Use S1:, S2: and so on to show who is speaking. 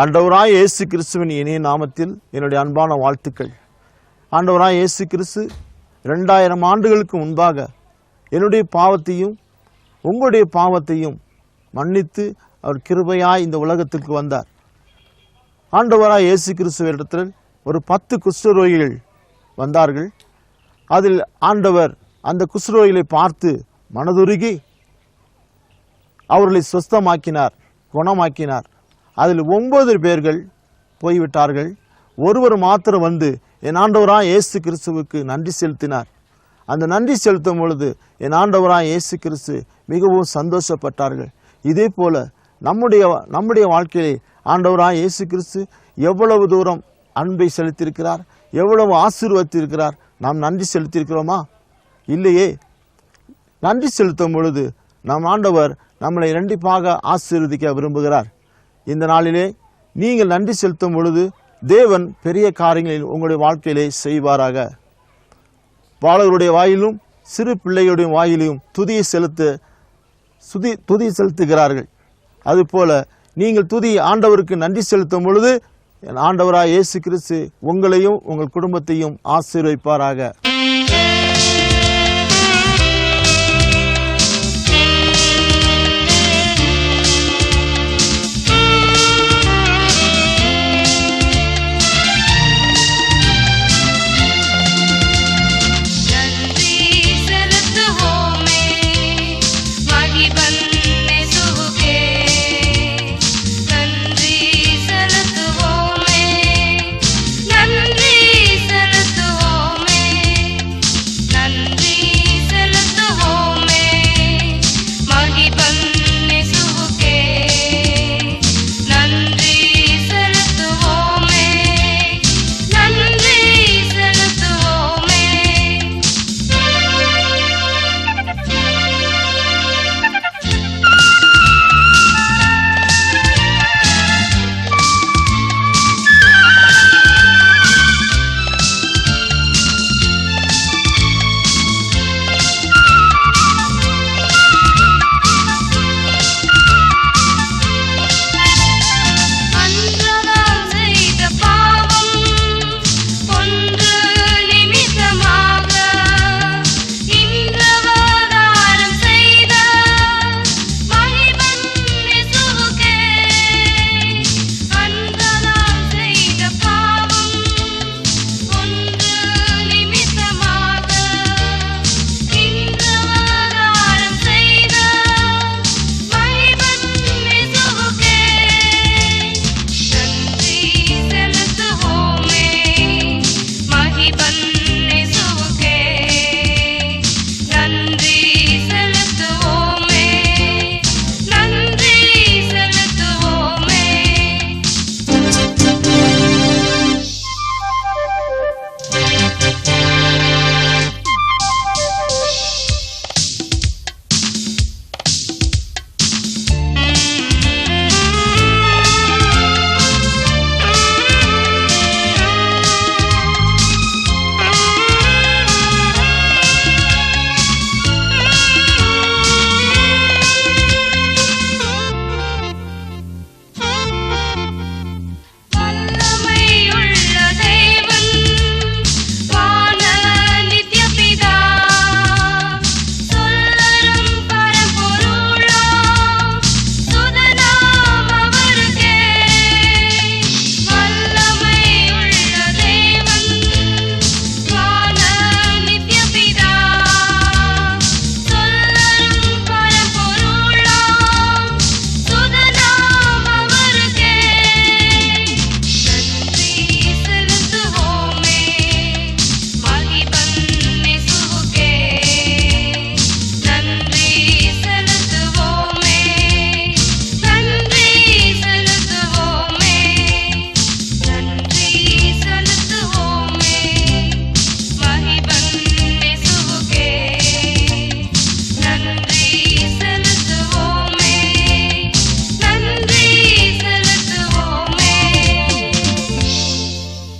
S1: ஆண்டவராய் இயேசு கிறிஸ்துவின் இனிய நாமத்தில் என்னுடைய அன்பான வாழ்த்துக்கள். ஆண்டவராய் இயேசு கிறிஸ்து ரெண்டாயிரம் ஆண்டுகளுக்கு முன்பாக என்னுடைய பாவத்தையும் உங்களுடைய பாவத்தையும் மன்னித்து அவர் கிருபையாய் இந்த உலகத்திற்கு வந்தார். ஆண்டவராய் இயேசு கிறிஸ்துவிடத்தில் ஒரு பத்து குஷ்டரோகிகள் வந்தார்கள். அதில் ஆண்டவர் அந்த குஷ்டரோகிகளை பார்த்து மனதுருகி அவர்களை சுஸ்தமாக்கினார் குணமாக்கினார். அதில் ஒன்பது பேர்கள் போய்விட்டார்கள். ஒருவர் மாத்திரம் வந்து என் ஆண்டவராக இயேசு கிறிஸ்துவுக்கு நன்றி செலுத்தினார். அந்த நன்றி செலுத்தும் பொழுது என் ஆண்டவராக இயேசு கிறிஸ்து மிகவும் சந்தோஷப்பட்டார்கள். இதே போல் நம்முடைய நம்முடைய வாழ்க்கையிலே ஆண்டவராக இயேசு கிறிஸ்து எவ்வளவு தூரம் அன்பை செலுத்தியிருக்கிறார் எவ்வளவு ஆசீர்வத்திருக்கிறார் நாம் நன்றி செலுத்தியிருக்கிறோமா? இல்லையே. நன்றி செலுத்தும் பொழுது நம் ஆண்டவர் நம்மளை இரண்டிப்பாக ஆசீர்வதிக்க விரும்புகிறார். இந்த நாளிலே நீங்கள் நன்றி செலுத்தும் பொழுது தேவன் பெரிய காரியங்களில் உங்களுடைய வாழ்க்கையிலே செய்வாராக. பாலகருடைய வாயிலும் சிறு பிள்ளைகளுடைய வாயிலும் துதியை செலுத்த சுதி துதி செலுத்துகிறார்கள். அதுபோல நீங்கள் துதி ஆண்டவருக்கு நன்றி செலுத்தும் பொழுது என் ஆண்டவராக இயேசு கிறிஸ்து உங்களையும் உங்கள் குடும்பத்தையும் ஆசீர்வைப்பாராக